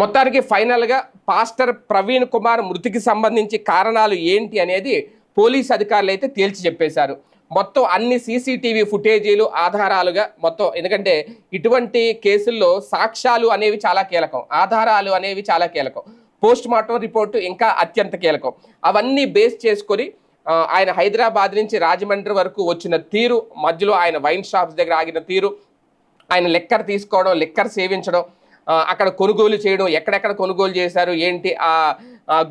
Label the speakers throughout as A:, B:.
A: మొత్తానికి ఫైనల్గా పాస్టర్ ప్రవీణ్ కుమార్ మృతికి సంబంధించి కారణాలు ఏంటి అనేది పోలీస్ అధికారులు అయితే తేల్చి చెప్పేశారు. మొత్తం అన్ని సీసీటీవీ ఫుటేజీలు ఆధారాలుగా మొత్తం ఎందుకంటే ఇటువంటి కేసుల్లో సాక్ష్యాలు అనేవి చాలా కీలకం. ఆధారాలు అనేవి చాలా కీలకం. పోస్ట్ మార్టం రిపోర్టు ఇంకా అత్యంత కీలకం. అవన్నీ బేస్ చేసుకొని ఆయన హైదరాబాద్ నుంచి రాజమండ్రి వరకు వచ్చిన తీరు మధ్యలో ఆయన వైన్ షాప్స్ దగ్గర ఆగిన తీరు ఆయన లెక్కర్ తీసుకోవడం లెక్కర్ సేవించడం అక్కడ కొనుగోలు చేయడం ఎక్కడెక్కడ కొనుగోలు చేశారు ఏంటి ఆ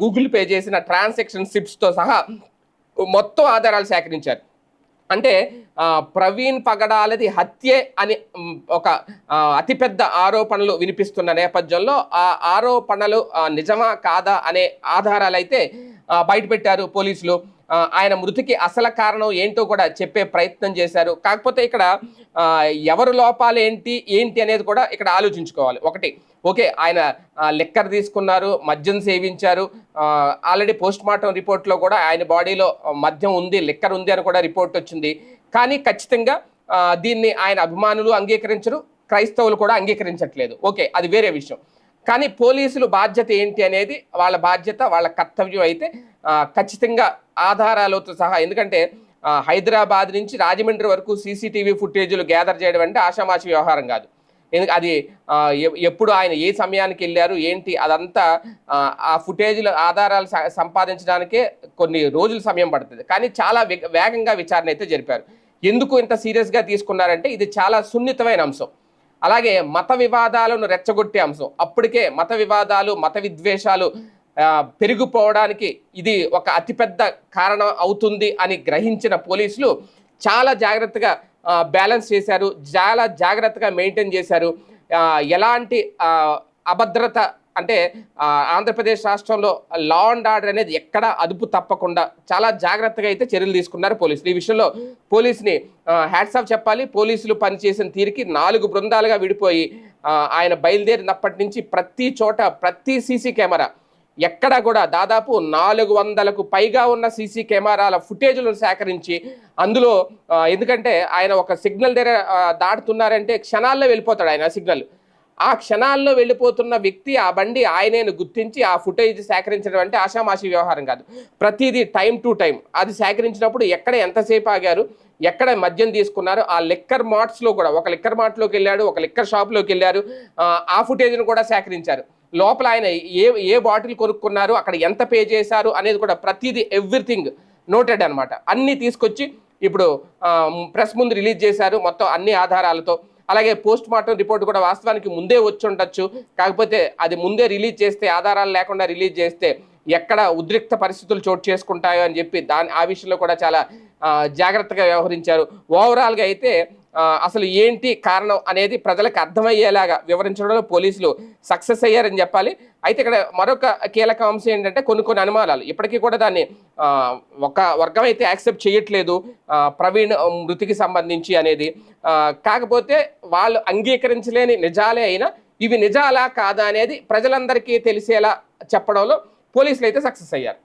A: గూగుల్ పే చేసిన ట్రాన్సాక్షన్ సిప్స్తో సహా మొత్తం ఆధారాలు సేకరించారు. అంటే ప్రవీణ్ పగడాలది హత్యే అని ఒక అతిపెద్ద ఆరోపణలు వినిపిస్తున్న నేపథ్యంలో ఆ ఆరోపణలు నిజమా కాదా అనే ఆధారాలు అయితే బయటపెట్టారు పోలీసులు. ఆయన మృతికి అసలు కారణం ఏంటో కూడా చెప్పే ప్రయత్నం చేశారు. కాకపోతే ఇక్కడ ఎవరు లోపాలు ఏంటి ఏంటి అనేది కూడా ఇక్కడ ఆలోచించుకోవాలి. ఒకటి ఓకే ఆయన లెక్కర్ తీసుకున్నారు మద్యం సేవించారు ఆల్రెడీ పోస్ట్ మార్టం రిపోర్ట్లో కూడా ఆయన బాడీలో మద్యం ఉంది లెక్కర్ ఉంది అని కూడా రిపోర్ట్ వచ్చింది. కానీ ఖచ్చితంగా దీన్ని ఆయన అభిమానులు అంగీకరించరు క్రైస్తవులు కూడా అంగీకరించట్లేదు. ఓకే అది వేరే విషయం. కానీ పోలీసులు బాధ్యత ఏంటి అనేది వాళ్ళ బాధ్యత వాళ్ళ కర్తవ్యం అయితే ఖచ్చితంగా ఆధారాలతో సహా ఎందుకంటే హైదరాబాద్ నుంచి రాజమండ్రి వరకు సీసీటీవీ ఫుటేజీలు గ్యాదర్ చేయడం అంటే ఆషామాషి వ్యవహారం కాదు. ఎందుకు అది ఎప్పుడు ఆయన ఏ సమయానికి వెళ్ళారు ఏంటి అదంతా ఆ, ఫుటేజ్ల ఆధారాలు సంపాదించడానికే కొన్ని రోజులు సమయం పడుతుంది. కానీ చాలా వేగ- వేగంగా విచారణ అయితే జరిపారు. ఎందుకు ఇంత సీరియస్గా తీసుకున్నారంటే ఇది చాలా సున్నితమైన అంశం. అలాగే మత వివాదాలను రెచ్చగొట్టే అంశం. అప్పటికే మత వివాదాలు మత విద్వేషాలు పెరిగిపోవడానికి ఇది ఒక అతిపెద్ద కారణం అవుతుంది అని గ్రహించిన పోలీసులు చాలా జాగ్రత్తగా బ్యాలెన్స్ చేశారు చాలా జాగ్రత్తగా మెయింటైన్ చేశారు. ఎలాంటి అభద్రత అంటే ఆంధ్రప్రదేశ్ రాష్ట్రంలో లా అండ్ ఆర్డర్ అనేది ఎక్కడ అదుపు తప్పకుండా చాలా జాగ్రత్తగా అయితే చర్యలు తీసుకున్నారు పోలీసులు. ఈ విషయంలో పోలీసుని హ్యాట్స్ ఆఫ్ చెప్పాలి. పోలీసులు పనిచేసిన తీరికి నాలుగు బృందాలుగా విడిపోయి ఆయన బయలుదేరినప్పటి నుంచి ప్రతి చోట ప్రతి సీసీ కెమెరా ఎక్కడ కూడా దాదాపు నాలుగు వందలకు పైగా ఉన్న సీసీ కెమెరాల ఫుటేజ్లను సేకరించి అందులో ఎందుకంటే ఆయన ఒక సిగ్నల్ దగ్గర దాటుతున్నారంటే క్షణాల్లో వెళ్ళిపోతాడు ఆయన సిగ్నల్. ఆ క్షణాల్లో వెళ్ళిపోతున్న వ్యక్తి ఆ బండి ఆయనేను గుర్తించి ఆ ఫుటేజ్ సేకరించడం అంటే ఆషామాషి వ్యవహారం కాదు. ప్రతిదీ టైం టు టైం అది సేకరించినప్పుడు ఎక్కడ ఎంతసేపు ఆగారు ఎక్కడ మద్యం తీసుకున్నారు ఆ లిక్కర్ మార్ట్స్లో కూడా ఒక లిక్కర్ మార్ట్లోకి వెళ్ళాడు ఒక లిక్కర్ షాప్లోకి వెళ్ళారు ఆ, ఆ ఫుటేజ్ను కూడా సేకరించారు. లోపల ఆయన ఏ ఏ బాటిల్ కొనుక్కున్నారు అక్కడ ఎంత పే చేశారు అనేది కూడా ప్రతిదీ ఎవ్రీథింగ్ నోటెడ్ అనమాట అన్నీ తీసుకొచ్చి ఇప్పుడు ప్రెస్ ముందు రిలీజ్ చేశారు మొత్తం అన్ని ఆధారాలతో. అలాగే పోస్ట్ మార్టం రిపోర్ట్ కూడా వాస్తవానికి ముందే వచ్చి ఉండొచ్చు. కాకపోతే అది ముందే రిలీజ్ చేస్తే ఆధారాలు లేకుండా రిలీజ్ చేస్తే ఎక్కడ ఉద్రిక్త పరిస్థితులు చోటు చేసుకుంటాయో అని చెప్పి దాని ఆ విషయంలో కూడా చాలా జాగ్రత్తగా వ్యవహరించారు. ఓవరాల్గా అయితే అసలు ఏంటి కారణం అనేది ప్రజలకు అర్థమయ్యేలాగా వివరించడంలో పోలీసులు సక్సెస్ అయ్యారని చెప్పాలి. అయితే ఇక్కడ మరొక కీలక అంశం ఏంటంటే కొన్ని కొన్ని అనుమానాలు. ఇప్పటికీ కూడా దాన్ని ఒక వర్గం అయితే యాక్సెప్ట్ చేయట్లేదు ప్రవీణ్ మృతికి సంబంధించి అనేది. కాకపోతే వాళ్ళు అంగీకరించలేని నిజాలే అయినా ఇవి నిజాలా కాదా అనేది ప్రజలందరికీ తెలిసేలా చెప్పడంలో పోలీసులు అయితే సక్సెస్ అయ్యారు.